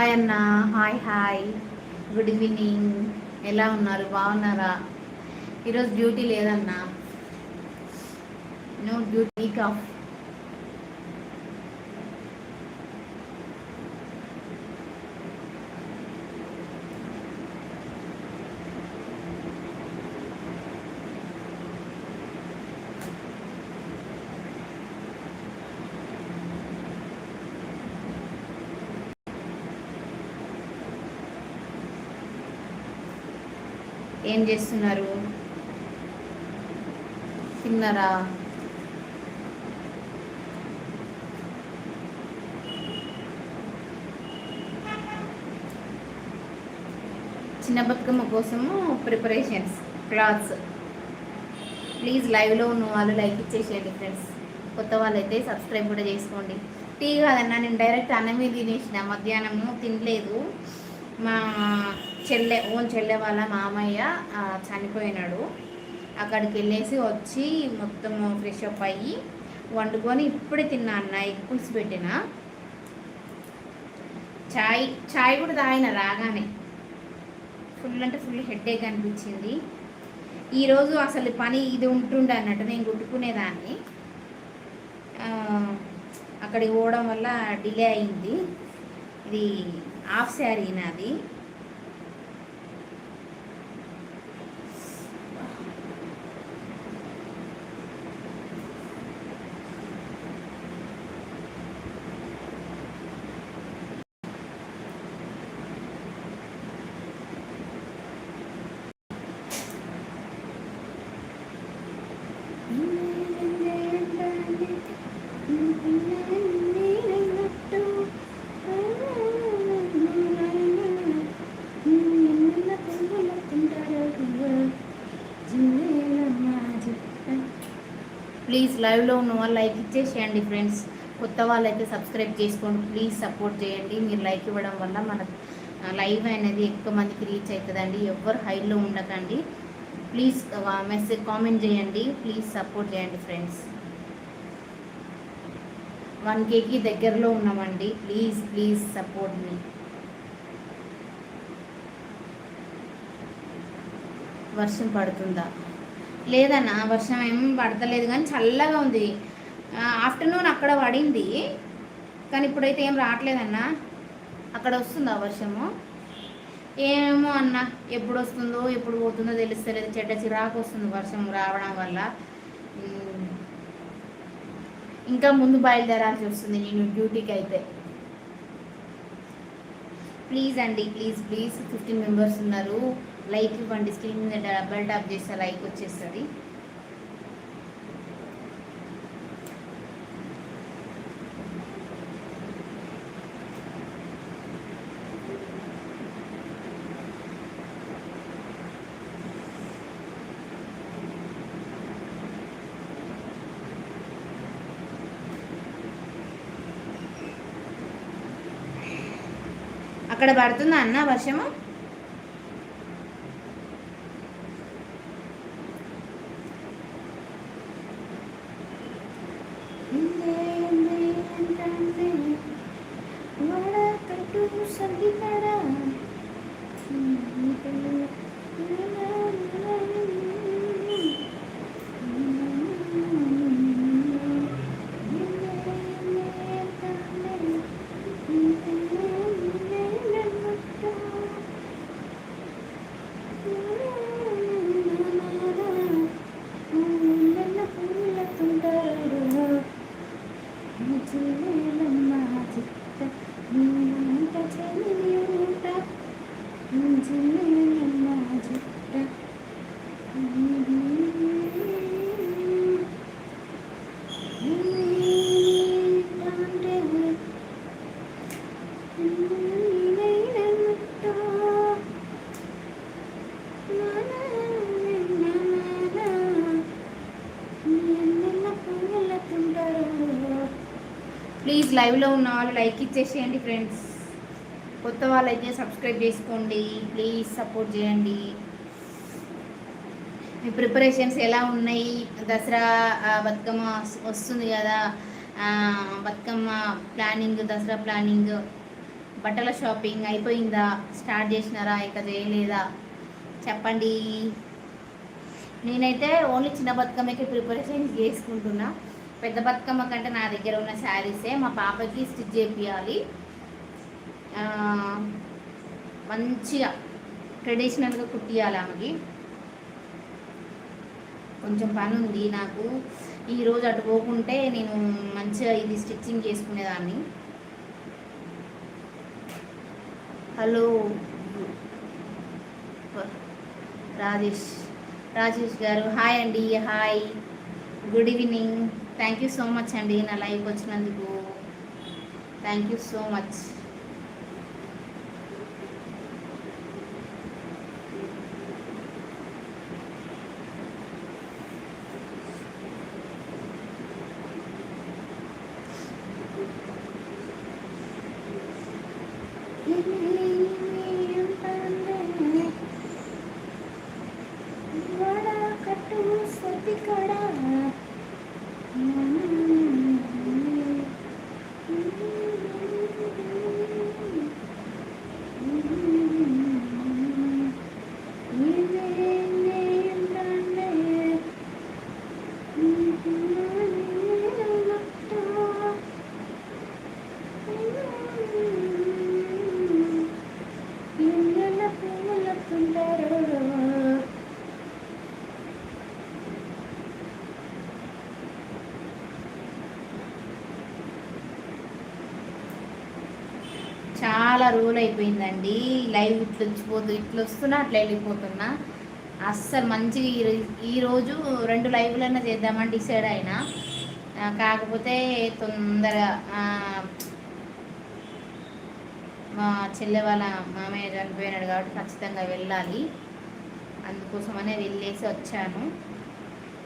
Hi అన్న hi hi. Good evening ఎలా ఉన్నారు? బాగున్నారా? ఈరోజు డ్యూటీ లేదన్నా. నో డ్యూటీ ఆఫ్ ఏం చేస్తున్నారు? తిన్నారా? చిన్న బతుకమ్మ కోసము ప్రిపరేషన్స్ క్లాత్స్. ప్లీజ్ లైవ్లో ఉన్న వాళ్ళు లైక్ ఇచ్చేసేయండి ఫ్రెండ్స్. కొత్త వాళ్ళు అయితే సబ్స్క్రైబ్ కూడా చేసుకోండి. టీ కాదన్నా నేను డైరెక్ట్ అన్నమే తినేసిన. మధ్యాహ్నము తినలేదు. మా చెల్లె ఓన్ చెల్లె వాళ్ళ మామయ్య చనిపోయినాడు. అక్కడికి వెళ్ళేసి వచ్చి మొత్తం ఫ్రెష్ అప్ అయ్యి వండుకొని ఇప్పుడే తిన్నా అన్న ఎగ్ పులుసు పెట్టిన. చాయ్ చాయ్ కూడా తాగిన రాగానే. ఫుల్ అంటే ఫుల్ హెడ్ఏక్ అనిపించింది. ఈరోజు అసలు పని ఇది ఉంటుండే అన్నట్టు నేను కుట్టుకునేదాన్ని. అక్కడికి పోవడం వల్ల డిలే అయింది. ఇది హాఫ్ శారీ నాది. ప్లీజ్ లైవ్లో ఉన్న వాళ్ళు లైక్ ఇచ్చేసేయండి ఫ్రెండ్స్. కొత్త వాళ్ళైతే సబ్స్క్రైబ్ చేసుకోండి. ప్లీజ్ సపోర్ట్ చేయండి. మీరు లైక్ ఇవ్వడం వల్ల మన లైవ్ అనేది ఎక్కువ మందికి రీచ్ అవుతుందండి. ఎవ్వరు హైలో ఉండకండి. ప్లీజ్ మెసేజ్ కామెంట్ చేయండి. ప్లీజ్ సపోర్ట్ చేయండి ఫ్రెండ్స్. వన్ కేకి దగ్గరలో ఉన్నామండి. Please please support me. వర్షం పడుతుందా? లేదన్న వర్షం ఏం పడతలేదు కానీ చల్లగా ఉంది. ఆఫ్టర్నూన్ అక్కడ పడింది కానీ ఇప్పుడైతే ఏం రావట్లేదన్న. అక్కడ వస్తుందా వర్షము? ఏమో అన్న ఎప్పుడు వస్తుందో ఎప్పుడు పోతుందో తెలుస్తలేదు. చెడ్డ చిరాకు వస్తుంది వర్షం రావడం వల్ల. ఇంకా ముందు బయలుదేరాల్సి వస్తుంది నేను డ్యూటీకి అయితే. ప్లీజ్ అండి ప్లీజ్ ప్లీజ్. ఫిఫ్టీన్ మెంబర్స్ ఉన్నారు. లైక్ ఇవ్వండి స్క్రీన్ మీద డబల్ ట్యాప్ చేస్తే లైక్ వచ్చేస్తుంది. అక్కడ పడుతుందా అన్న వర్షము? ప్లీజ్ లైవ్లో ఉన్న వాళ్ళు లైక్ ఇచ్చేసేయండి ఫ్రెండ్స్. కొత్త వాళ్ళు అయితే సబ్స్క్రైబ్ చేసుకోండి. ప్లీజ్ సపోర్ట్ చేయండి. మీ ప్రిపరేషన్స్ ఎలా ఉన్నాయి? దసరా బతుకమ్మ వస్తుంది కదా. Bathukamma planning Dasara planning. బట్టల షాపింగ్ అయిపోయిందా? స్టార్ట్ చేసినారా? ఇక చేయలేదా? చెప్పండి. నేనైతే ఓన్లీ చిన్న బతుకమ్మకి ప్రిపరేషన్ చేసుకుంటున్నా. పెద్ద బతుకమ్మ కంటే నా దగ్గర ఉన్న శారీసే. మా పాపకి స్టిచ్ చేపియాలి. మంచిగా ట్రెడిషనల్గా కుట్టియాలి ఆమెకి. కొంచెం పని ఉంది నాకు ఈరోజు అటు పోకుంటే నేను మంచిగా ఇది స్టిచ్చింగ్ చేసుకునేదాన్ని. హలో. రాజేష్ రాజేష్ గారు. హాయ్ అండి. Hi. Good evening. Thank you so much అండి నా లైవ్కి వచ్చినందుకు. Thank you so much. Rule అయిపోయిందండి. లైవ్ ఇట్లా వచ్చిపోతు ఇట్లా వస్తున్నా అట్లా వెళ్ళిపోతున్నా. అస్సలు మంచిగా ఈరోజు రెండు లైవ్లన్నా చేద్దామని డిసైడ్ అయినా. కాకపోతే తొందరగా మా చెల్లె వాళ్ళ మామయ్య చనిపోయినాడు కాబట్టి ఖచ్చితంగా వెళ్ళాలి. అందుకోసమనే వెళ్ళేసి వచ్చాను.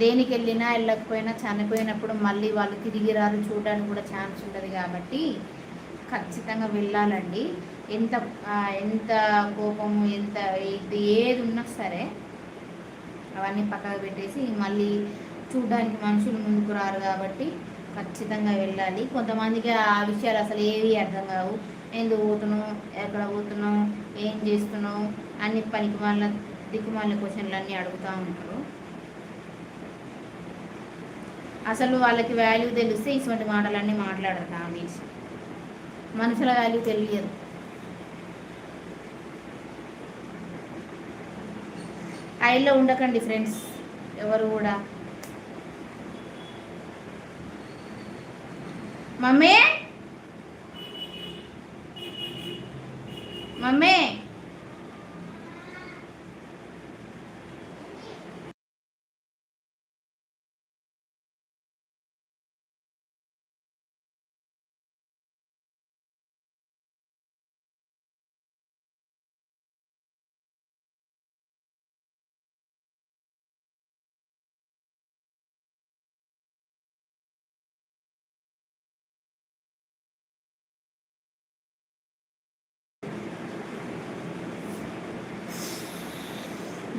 దేనికి వెళ్ళినా వెళ్ళకపోయినా చనిపోయినప్పుడు మళ్ళీ వాళ్ళు తిరిగి రారు చూడడానికి కూడా ఛాన్స్ ఉంటుంది కాబట్టి ఖచ్చితంగా వెళ్ళాలండి. ఎంత ఎంత కోపము ఎంత ఇది ఏది ఉన్నా సరే అవన్నీ పక్కకు పెట్టేసి మళ్ళీ చూడడానికి మనుషులు ముందుకు రారు కాబట్టి ఖచ్చితంగా వెళ్ళాలి. కొంతమందికి ఆ విషయాలు అసలు ఏవి అర్థం కావు. ఎందుకు పోతున్నావు? ఎక్కడ పోతున్నావు? ఏం చేస్తున్నావు? అన్ని పనికి వాళ్ళ దిక్కుమాల క్వశ్చన్లు అన్నీ అడుగుతూ ఉంటారు. అసలు వాళ్ళకి వాల్యూ తెలిస్తే ఇటువంటి మాటలన్నీ మాట్లాడరు కామెంట్స్ మనుషుల వాల్యూ తెలియదు. ఐలో ఉండకండి ఫ్రెండ్స్ ఎవరు కూడా. మమ్మీ! మమ్మీ!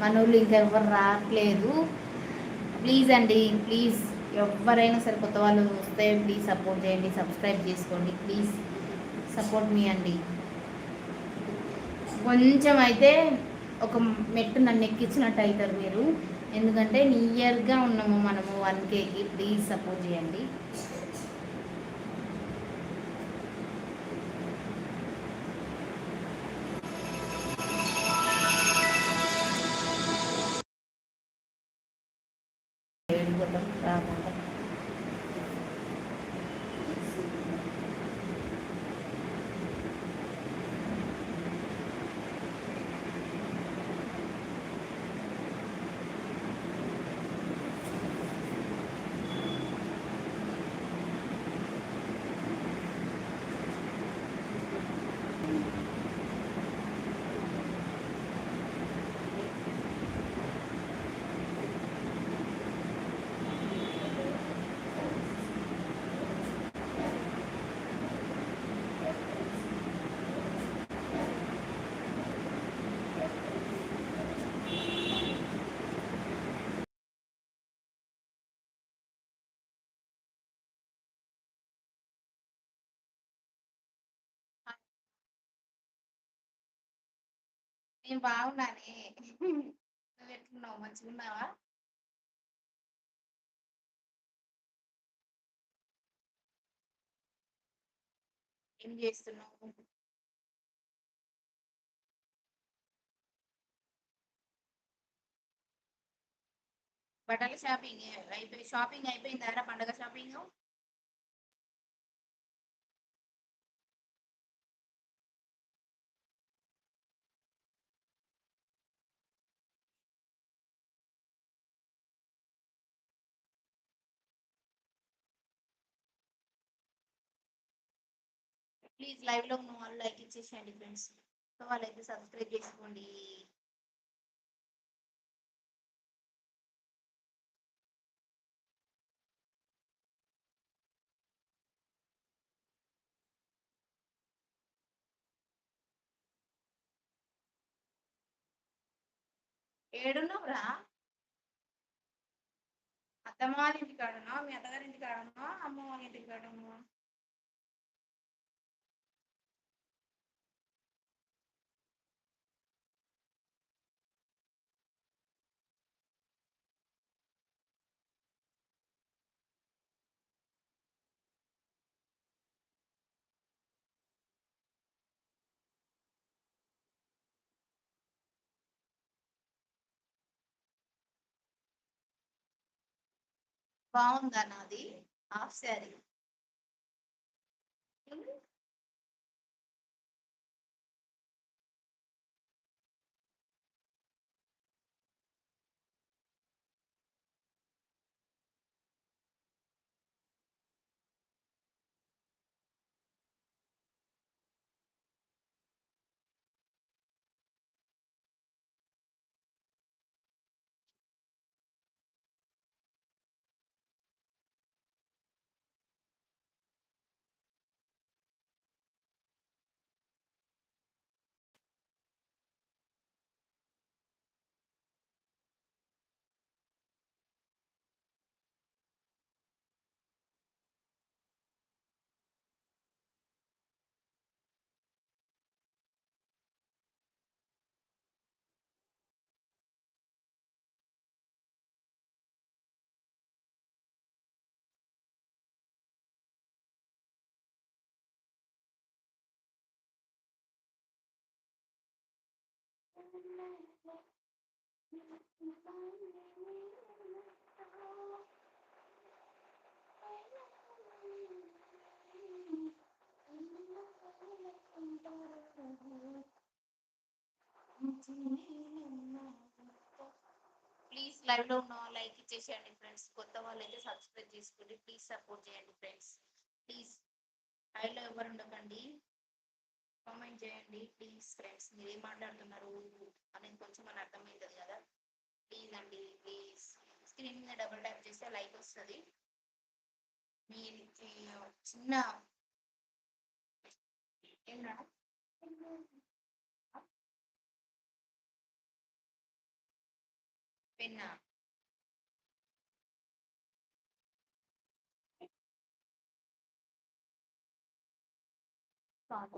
మనోళ్ళు ఇంకెవ్వరు రావట్లేదు ప్లీజ్ అండి ప్లీజ్ ఎవరైనా సరే కొత్త వాళ్ళు వస్తే ప్లీజ్ సపోర్ట్ చేయండి సబ్స్క్రైబ్ చేసుకోండి ప్లీజ్ సపోర్ట్ మీ అండి. కొంచెం అయితే ఒక మెట్టు నన్ను ఎక్కించినట్టు అవుతారు మీరు. ఎందుకంటే నియర్గా ఉన్నాము మనము వన్ కేకి ప్లీజ్ సపోర్ట్ చేయండి. నేను బాగున్నానే. నువ్వు ఎట్లున్నావు? మంచిగా ఉన్నావా? ఏం చేస్తున్నావు? బట్టల షాపింగ్ అయిపోయి షాపింగ్ అయిపోయిందారా? పండగ షాపింగ్? ప్లీజ్ లైవ్లో ఉన్న వాళ్ళు లైక్ ఇచ్చేసేయండి ఫ్రెండ్స్. సో వాళ్ళైతే సబ్స్క్రైబ్ చేసుకోండి. ఏడున్నావురా? అత్తమ్మ వాళ్ళ ఇంటి కాడనా మీ అత్తగారి ఇంటి కాడనా అమ్మ వాళ్ళ ఇంటి బాగుందా నాది హాఫ్ శారీ. ప్లీజ్ లైవ్లో ఉన్న లైక్ ఇచ్చేసేయండి ఫ్రెండ్స్ కొత్త వాళ్ళైతే సబ్స్క్రైబ్ చేసుకోండి. ప్లీజ్ సపోర్ట్ చేయండి ఫ్రెండ్స్ ప్లీజ్ లైవ్లో ఎవరు ఉండకండి. కామెంట్ చేయండి? ప్లీజ్ ఫ్రెండ్స్ మీరు ఏం మాట్లాడుతున్నారు అనేది కొంచెం అని అర్థమవుతుంది కదా. ప్లీజ్ అండి ప్లీజ్ స్క్రీన్ మీద డబుల్ ట్యాప్ చేస్తే లైక్ వస్తుంది. మీ చిన్న ఏంటన్నా పెన్నా. కాదు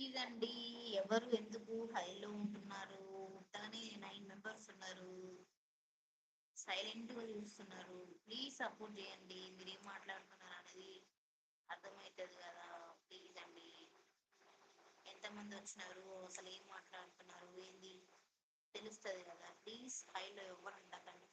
ప్లీజ్ అండి ఎవరు ఎందుకు హైలో ఉంటున్నారు? ఉత్తగానే నైన్ మెంబర్స్ ఉన్నారు. సైలెంట్గా చూస్తున్నారు. ప్లీజ్ సపోర్ట్ చేయండి. మీరు ఏం మాట్లాడుతున్నారు అనేది అర్థమవుతుంది కదా. ప్లీజ్ అండి. ఎంతమంది వచ్చినారు? అసలు ఏం మాట్లాడుతున్నారు? ఏంది? తెలుస్తుంది కదా. ప్లీజ్ హైలో ఎవరు ఉండకండి.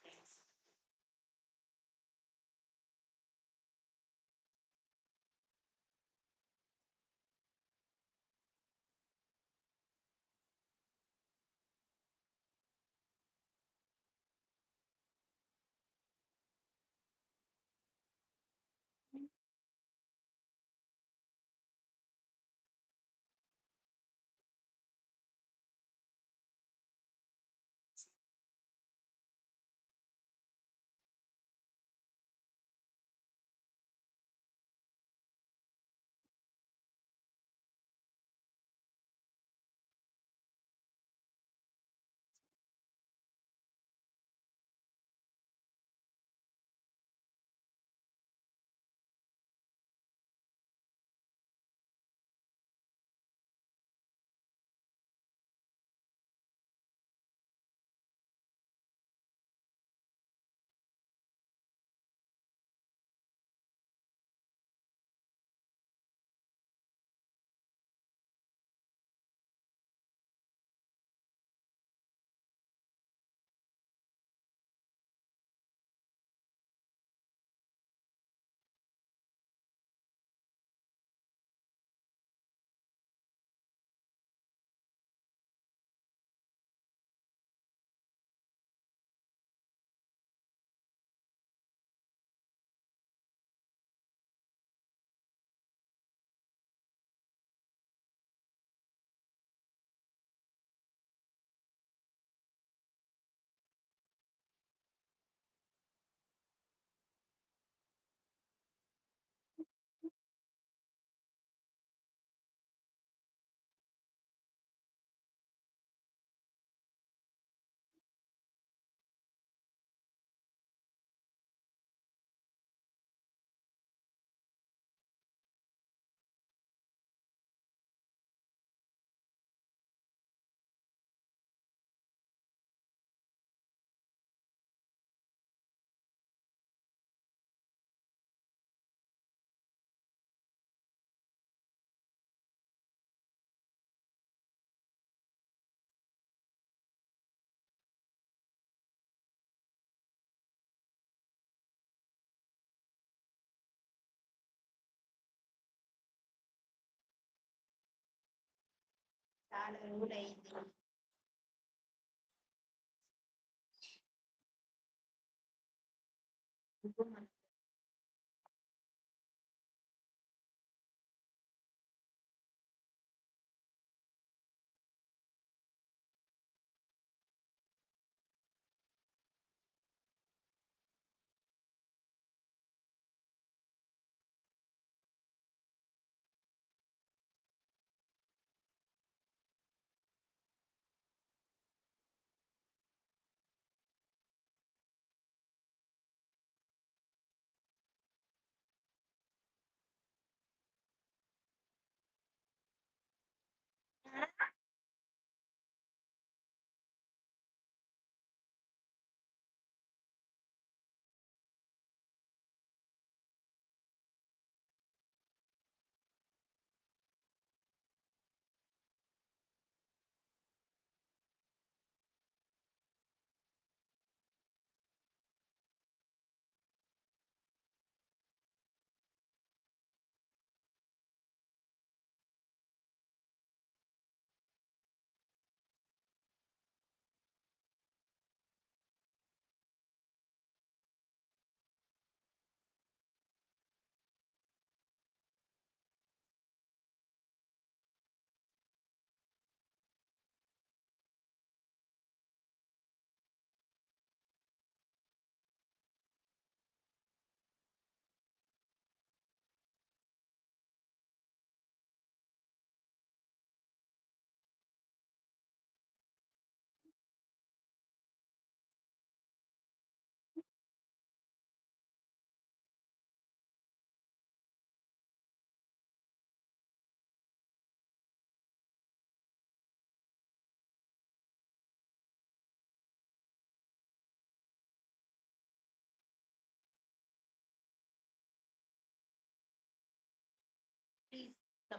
பாடல் உரைந்து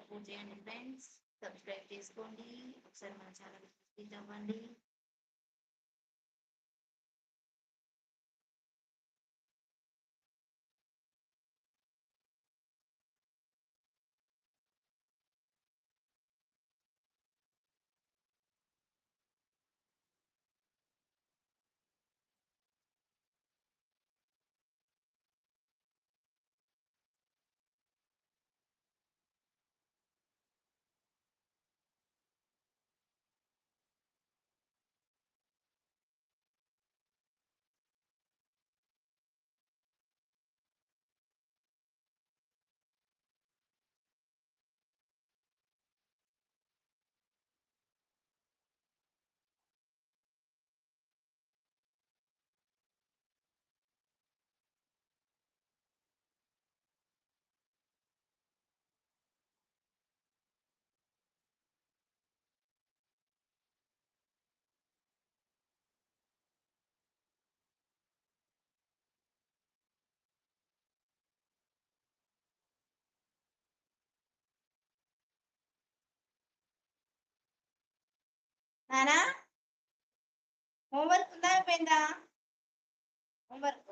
సపోర్ట్ చేయండి ఫ్రెండ్స్ సబ్స్క్రైబ్ చేసుకోండి. ఒకసారి మన ఛానల్ విజిట్ అవ్వండి నానా హోంవర్క్ ఉందా అయిపోయిందా హోంవర్క్